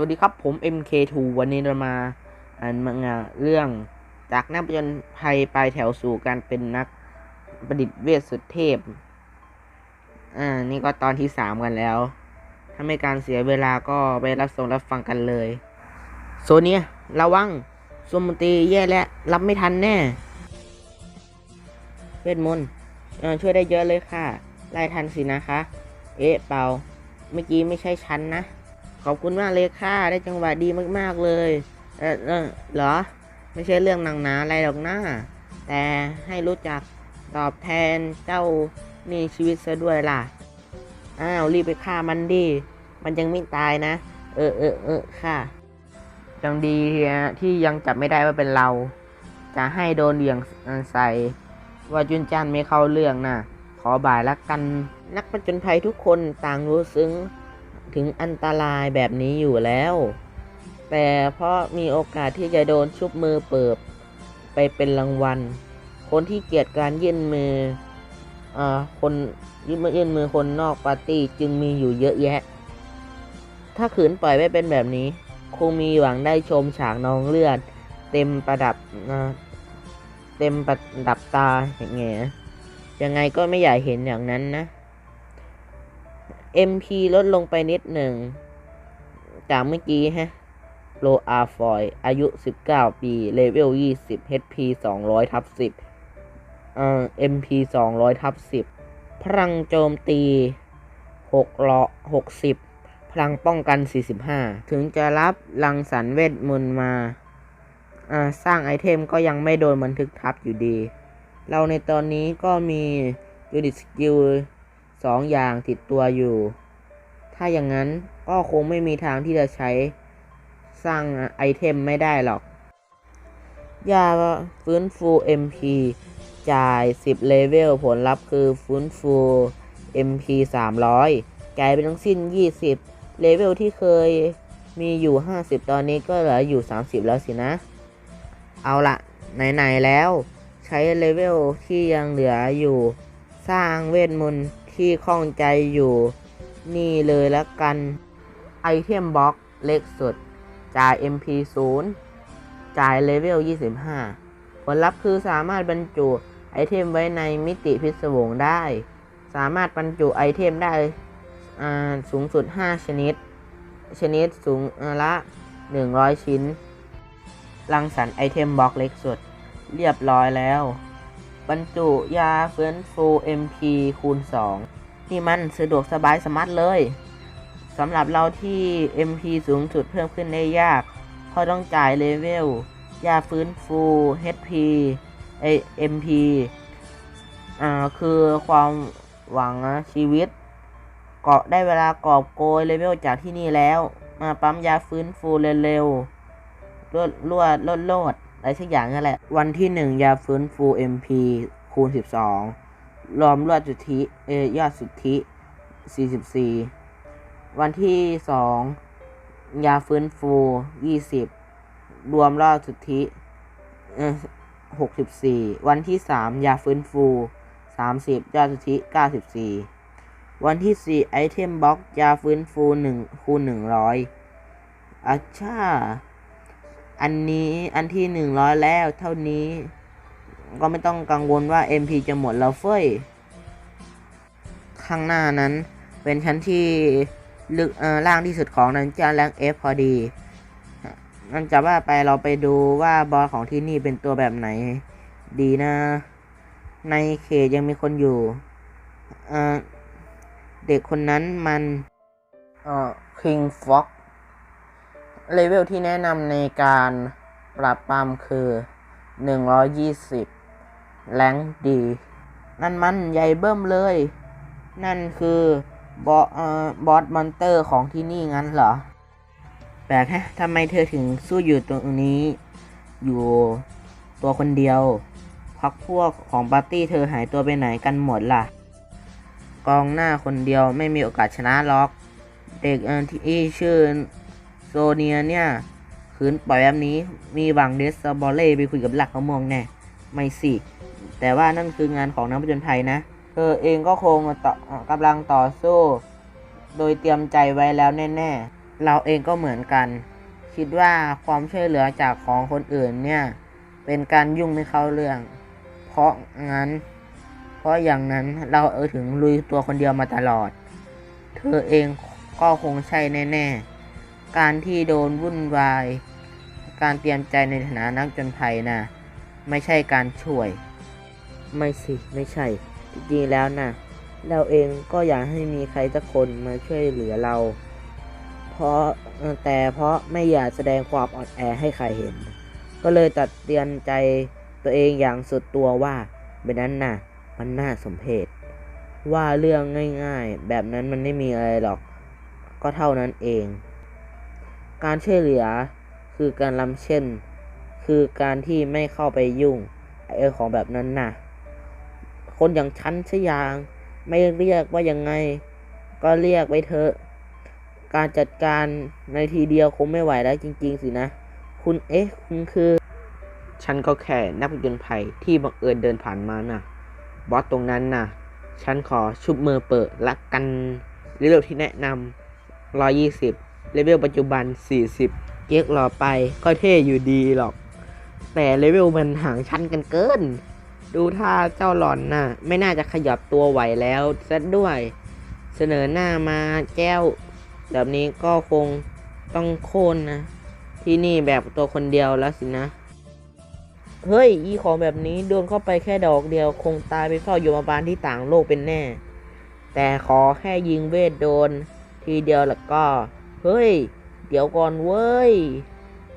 วัสดีครับผม MK2 วันนี้เรามาอ่านมังงะเรื่องจากนักผจญภัยปลายแถวสู่การเป็นนักประดิษฐ์เวทสุดเทพ อ่า นี่ก็ตอนที่สามกันแล้ว ถ้าไม่การเสียเวลาก็ไปรับชมรับฟังกันเลย โซเนียระวังสมมนตรีแย่แล้ว รับไม่ทันแน่ เวทมนต์เอ่อช่วยได้เยอะเลยค่ะไล่ทันสินะคะ เอ๊ะเปล่า เมื่อกี้ไม่ใช่ฉันนะ ขอบคุณมากเลยค่ะ ได้จังหวะดีมากๆเลย เออเออเหรอ ไม่ใช่เรื่องหนังหนาอะไรหรอกนะแต่ให้รู้จักตอบแทนเจ้านี่ชีวิตซะด้วยล่ะ อ้าว รีบไปฆ่ามันดิ มันยังไม่ตายนะ เออเออเออค่ะยังดีที่ยังจับไม่ได้ว่าเป็นเรา จะให้โดนเหวี่ยงใส่ ว่าจุนจันไม่เข้าเรื่องนะขอบ่ายละกัน นักผจญภัยทุกคนต่างรู้ซึ้ง ถึงอันตรายแบบนี้อยู่แล้ว แต่เพราะมีโอกาสที่จะโดนชุบมือเปิบไปเป็นรางวัล คนที่เกลียดการยื่นมือเอ่อคนยื่นมือยื่นมือคนนอกปาร์ตี้จึงมีอยู่เยอะแยะ ถ้าขืนปล่อยไว้เป็นแบบนี้ คงมีหวังได้ชมฉากนองเลือด เต็มประดับนะเต็มประดับตาอย่างเงี้ยยังไงก็ไม่อยากเห็นอย่างนั้นนะ MP ลดลงไปนิดหนึ่ง จากเมื่อกี้ฮะโลอาฟอย อายุ 19 ปี เลเวล 20 HP 200ทับ10เอ่อ MP 200ทับ10 พลังโจมตี6ล้อ60 พลังป้องกัน 45 ถึงจะรับรังสรรเวทมนต์มา อ่า สร้างไอเทมก็ยังไม่โดนบันทึกทับอยู่ดี เราในตอนนี้ก็มียูนิตสกิล สองอย่างติดตัวอยู่ ถ้าอย่างนั้นก็คงไม่มีทางที่จะใช้สร้างไอเทมไม่ได้หรอก ยาฟื้นฟู MP จ่าย 10 เลเวล ผลลัพธ์คือฟื้นฟู MP 300 กลายเป็นทั้งสิ้น 20 เลเวลที่เคยมีอยู่ 50 ตอนนี้ก็เหลืออยู่ 30 แล้วสินะ เอาละไหน ๆ แล้ว ใช้เลเวลที่ยังเหลืออยู่ สร้างเวทมนต์ ที่ข้องใจอยู่ นี่เลยละกันไอเทมบล็อกเล็กสุด จ่าย MP 0 จ่ายเลเวล 25 ผลลัพธ์คือสามารถบรรจุไอเทมไว้ในมิติพิศวงได้ สามารถบรรจุไอเทมได้สูงสุด 5 ชนิด ชนิดสูงละ 100 ชิ้น รังสรรค์ไอเทมบล็อกเล็กสุด เรียบร้อยแล้ว บรรจุยาเฟื้นฟู MP คูณ 2 นี่มันสะดวกสบายสมัดเลยสำหรับเราที่ MP สูงสุดเพิ่มขึ้นได้ยากเพราะต้องจ่ายเลเวล ยาฟื้นฟู HP เอ MP อ่าคือความหวังชีวิต เกาะได้เวลากอบโกยเลเวลจากที่นี่แล้ว มาปั๊มยาฟื้นฟูเร็วๆรวดรวดลดโลด อะไรสักอย่างนั่นแหละ วันที่หนึ่งยาฟื้นฟู MP คูณ 12 รวมรวดสุทธิเอยอดสุทธิ 44 วันที่สองยาฟื้นฟู 20 รวมรอดสุทธิเออ64 วันที่สามยาฟื้นฟู 30 ยอดสุทธิ 94 วันที่สี่ไอเทมบล็อกยาฟื้นฟู1คูณ100อาช่า อันนี้อันที่หนึ่งร้อยแล้วเท่านี้ ก็ไม่ต้องกังวลว่า MP จะหมดแล้วเฟ้ย ข้างหน้านั้น เป็นชั้นที่ลึกล่างที่สุดของนันจาแรงเอฟพอดีนั่นจะว่าไปเราไปดูว่าบอสของที่นี่เป็นตัวแบบไหน ดีนะ ในเขตยังมีคนอยู่เด็กคนนั้นมันเออคิงฟ็อก เลเวลที่แนะนำในการปราบปรามคือ 120 แรงดี นั่นมันใหญ่เบิ่มเลย นั่นคือบอบอสมอนเตอร์ของที่นี่งั้นเหรอ แปลกฮะทำไมเธอถึงสู้อยู่ตรงนี้ อยู่ตัวคนเดียวพักพวกของปาร์ตี้เธอหายตัวไปไหนกันหมดล่ะ กองหน้าคนเดียวไม่มีโอกาสชนะล็อก เด็กที่ชื่อ เนียเนี่ยขืนปล่อยแบบนี้มีหวังเดสบอลเล่ไปคุยกับหลักมะม่วงแน่ไม่สิแต่ว่านั่นคืองานของนักผจญภัยนะเธอเองก็คงต่อกำลังต่อสู้ โดยเตรียมใจไว้แล้วแน่ ๆ เราเองก็เหมือนกัน คิดว่าความช่วยเหลือจากของคนอื่นเนี่ย เป็นการยุ่งไม่เข้าเรื่อง เพราะงั้น เพราะอย่างนั้นเราเออถึงลุยตัวคนเดียวมาตลอด เธอเองก็คงใช่แน่ ๆ การที่โดนวุ่นวาย การเตรียมใจในฐานะนักจนภัยนะไม่ใช่การช่วย ไม่สิไม่ใช่ จริงๆแล้วนะเราเองก็อยากให้มีใครสักคนมาช่วยเหลือเรา เพราะแต่เพราะไม่อยากแสดงความอ่อนแอให้ใครเห็น ก็เลยตัดเตือนใจตัวเองอย่างสุดตัวว่าแบบนั้นน่ะ มันน่าสมเพชว่าเรื่องง่ายๆ แบบนั้นมันไม่มีอะไรหรอก ก็เท่านั้นเอง การช่วยเหลือคือการลำเช่น คือการที่ไม่เข้าไปยุ่งไอ้ของแบบนั้นน่ะ คนอย่างฉันชยาง ไม่เรียกว่ายังไง ก็เรียกไปเถอะ การจัดการในทีเดียวคงไม่ไหวแล้วจริง ๆ สินะ คุณเอ๊ะคุณคือ ฉันก็แค่นักผจญภัยที่บังเอิญเดินผ่านมาน่ะ บอสตรงนั้นน่ะ ฉันขอชุบมือเปิดละกันเลเวลที่แนะนำ120 เลเวลปัจจุบัน 40 เก๊กรอไปก็เท่อยู่ดีหรอก แต่เลเวลมันห่างชั้นกันเกิน ดูท่าเจ้าหลอนน่ะ ไม่น่าจะขยับตัวไหวแล้วซะด้วย เสนอหน้ามาแก้ว แบบนี้ก็คงต้องโค่นนะ ที่นี่แบบตัวคนเดียวแล้วสินะ เฮ้ย อีของแบบนี้โดนเข้าไปแค่ดอกเดียว คงตายไปเฝ้าอยู่มาบาลที่ต่างโลกเป็นแน่ แต่ขอแค่ยิงเวทโดน ทีเดียวแล้วก็ เฮ้ย เดี๋ยวก่อนเว้ย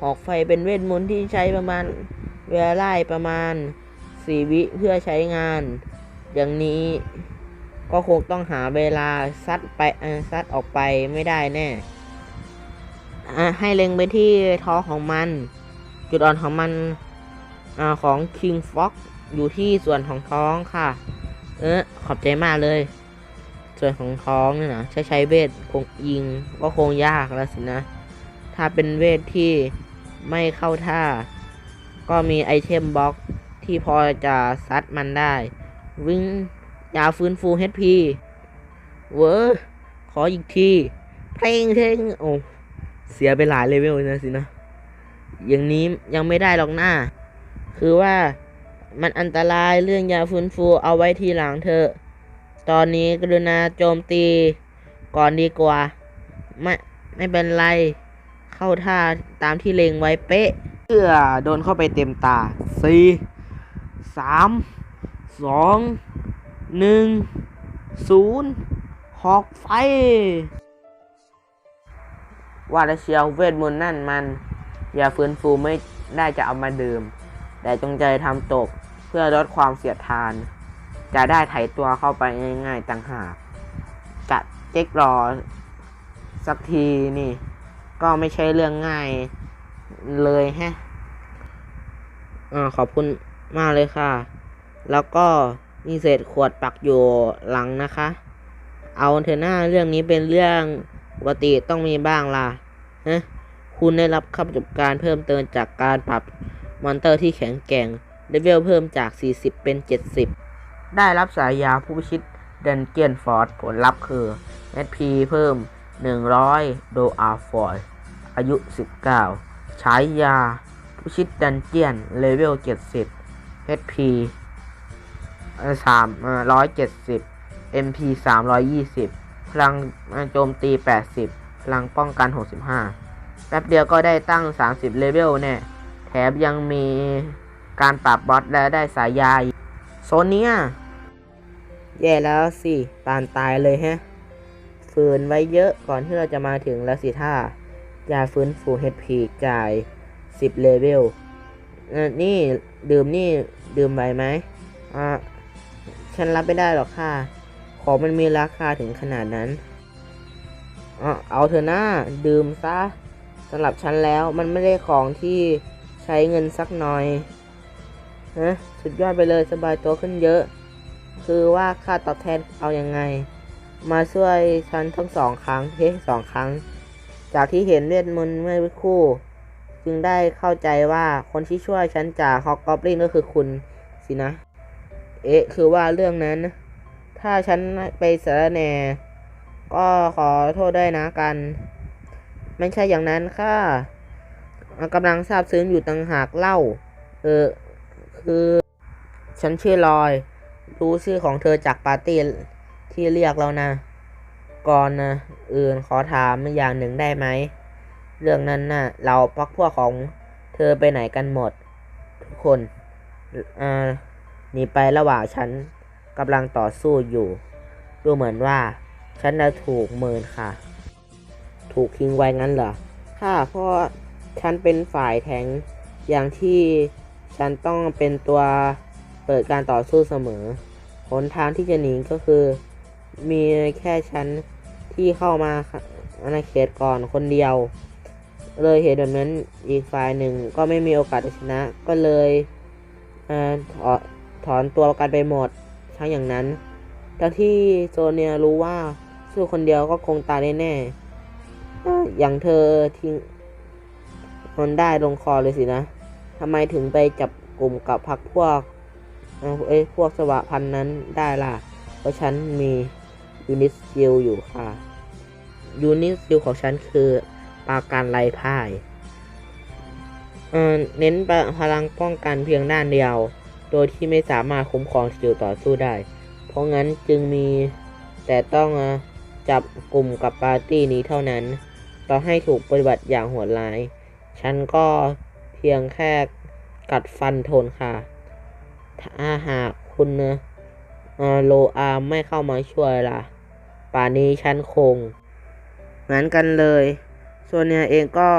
หอกไฟเป็นเวทมนต์ที่ใช้ประมาณเวลาไล่ประมาณสี่วิเพื่อใช้งาน อย่างนี้ก็คงต้องหาเวลาซัดไปซัดออกไปไม่ได้แน่ให้เล็งไปที่ท้องของมัน จุดอ่อนของมันอของ King Fox อยู่ที่ส่วนของท้องค่ะ เออขอบใจมากเลย ส่วนของท้องเนี่ยนะใช้ใช้เวทคงยิงก็คงยากแล้วสินะ ถ้าเป็นเวทที่ไม่เข้าท่า ก็มีไอเทมบล็อกที่พอจะซัดมันได้ วิ่งยาฟื้นฟู HP เวอร์ขออีกทีเพลงเพลงโอ้เสียไปหลายเลเวลนะสินะ อย่างนี้ยังไม่ได้หรอกหน้า คือว่ามันอันตรายเรื่องยาฟื้นฟูเอาไว้ทีหลังเถอะ ตอนนี้กรุณาโจมตีก่อนดีกว่า ไม่ไม่เป็นไร เข้าท่าตามที่เล็งไว้เป๊ะเพื่อโดนเข้าไปเต็มตาสี่สามสองหนึ่งศูนย์หอกไฟ ว่าแล้วเชียวเวทมนต์นั่นมันยาฟื้นฟูไม่ได้จะเอามาดื่ม แต่จงใจทำตกเพื่อลดความเสียดทาน จะได้ไถตัวเข้าไปง่ายๆต่างหากจะเจ๊กรอสักทีนี่ ก็ไม่ใช่เรื่องง่ายเลยแฮะอ่าขอบคุณมากเลยค่ะ แล้วก็มีเศษขวดปักอยู่หลังนะคะ เอาเถอะหน้าเรื่องนี้เป็นเรื่องปกติต้องมีบ้างล่ะฮะคุณได้รับคำประสบการณ์เพิ่มเติมจากการปรับมอนเตอร์ที่แข็งแกร่งเลเวลเพิ่มจาก 40 เป็น 70 ได้รับสายยาผู้พิชิตเดนเกียนฟอร์ดผลลัพธ์คือ HP เพิ่ม 100 โดอาฟอยอายุ 19ใช้ยาผู้พิชิตดันเจียน เลเวล 70 HP สามร้อยเจ็ดสิบ MP สามร้อยยี่สิบพลังโจมตีแปดสิบพลังป้องกันหกสิบห้าแป๊บเดียวก็ได้ตั้งสามสิบเลเวลแน่ แถมยังมีการปรับบอสและได้สายยา โซนเนี้ยแย่แล้วสิปานตายเลยแฮะ ฝืนไว้เยอะก่อนที่เราจะมาถึงแล้วสิท่ายาฟื้นฟู HP จ่าย 10 เลเวลนี่ดื่มนี่ดื่มไหวไหมอ่าฉันรับไม่ได้หรอกค่ะ ของมันมีราคาถึงขนาดนั้นเอาเอาเถอะนะดื่มซะสำหรับฉันแล้วมันไม่ได้ของที่ใช้เงินสักหน่อย ฮะสุดยอดไปเลยสบายตัวขึ้นเยอะ คือว่าค่าตอบแทนเอาอยัางไง มาช่วยฉันทั้งสองครั้งเฮ้สองครั้ง จากที่เห็นเวทมนต์เมื่อคู่ จึงได้เข้าใจว่าคนที่ช่วยฉันจากฮอกกอบลินก็คือคุณสินะ เอ๊ะ คือว่าเรื่องนั้น ถ้าฉันไปสารแหน่ก็ขอโทษด้วยนะกัน ไม่ใช่อย่างนั้นค่ะกำลังทราบซึ้งอยู่ต่างหากเล่า เออ คือ ฉันชื่อลอย รู้ชื่อของเธอจากปาร์ตี้ที่เรียกแล้วนะ ก่อนนะอื่นขอถามอย่างหนึ่งได้ไหม เรื่องนั้นน่ะ เราพักพวกของเธอไปไหนกันหมด ทุกคนอ่าหนีไประหว่างฉันกำลังต่อสู้อยู่ ดูเหมือนว่า ฉันจะถูกเมินค่ะ ถูกทิ้งไว้งั้นเหรอ ค่ะ เพราะฉันเป็นฝ่ายแทงอย่างที่ ฉันต้องเป็นตัวเปิดการต่อสู้เสมอ หนทางที่จะหนีก็คือ มีแค่ฉันที่เข้ามาอาณาเขตก่อนคนเดียว เลยเหตุแบบนั้นอีกฝ่ายหนึ่งก็ไม่มีโอกาสชนะ ก็เลยเออถอนถอนตัวกันไปหมดทั้งอย่างนั้นทั้งที่โซเนียรู้ว่าสู้คนเดียวก็คงตายแน่ๆอย่างเธอทิ้งมันได้ลงคอเลยสินะ ทำไมถึงไปจับกลุ่มกับพรรคพวกเอ้ยพวกสวะพันนั้นได้ล่ะ เพราะฉันมียูนิตซิลอยู่ค่ะยูนิตซิลของฉันคือปราการไรพ่ายเอ่อเน้นพลังป้องกันเพียงด้านเดียว โดยที่ไม่สามารถคุ้มครองสกิลต่อสู้ได้ เพราะงั้นจึงมีแต่ต้องจับกลุ่มกับปาร์ตี้นี้เท่านั้น ต่อให้ถูกปฏิบัติอย่างโหดร้าย ฉันก็ พียงแค่กัดฟันทนค่ะ ถ้าหากคุณเอ่อโลอาร์ไม่เข้ามาช่วยล่ะ ป่านนี้ฉันคง เหมือนกันเลยโซเนียเองก็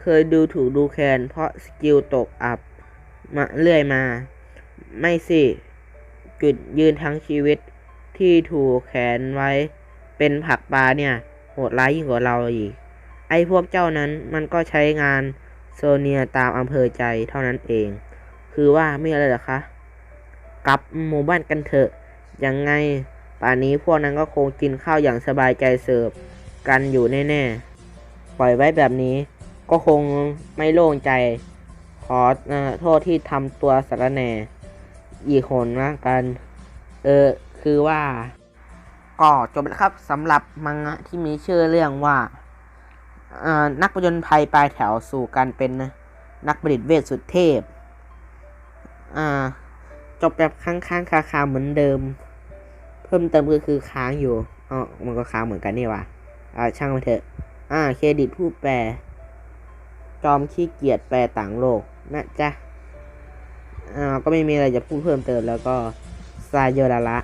เคยดูถูกดูแคลนเพราะสกิลตกอับมาเรื่อยมา ไม่สิ จุดยืนทั้งชีวิตที่ถูกแขนไว้ เป็นผักปลาเนี่ย โหดร้ายยิ่งกว่าเราอีก ไอ้พวกเจ้านั้นมันก็ใช้งาน โซเนียตามอำเภอใจเท่านั้นเอง คือว่าไม่อะไรหรอคะ กลับหมู่บ้านกันเถอะ ยังไง ป่านนี้พวกนั้นก็คงกินข้าวอย่างสบายใจเสิร์ฟกันอยู่แน่ๆ ปล่อยไว้แบบนี้ ก็คงไม่โล่งใจ ขอโทษที่ทำตัวสารแหน่อีกหนนะกัน เออ คือว่า ก็จบแล้วครับสำหรับมังงะที่มีชื่อเรื่องว่า นักประจนภัยปลายแถวสู่การเป็นนักประดิษฐ์เวทสุดเทพ จบแบบค้างๆคาๆเหมือนเดิม เพิ่มเติมก็คือค้างอยู่อ๋อมันก็ค้างเหมือนกันนี่ว่ะอ่าช่างมันเถอะ อ่าเครดิตผู้แปล จอมขี้เกียจแปลต่างโลกนะจ๊ะอ่าก็ไม่มีอะไรจะพูดเพิ่มเติมแล้วก็ซาโยดาระ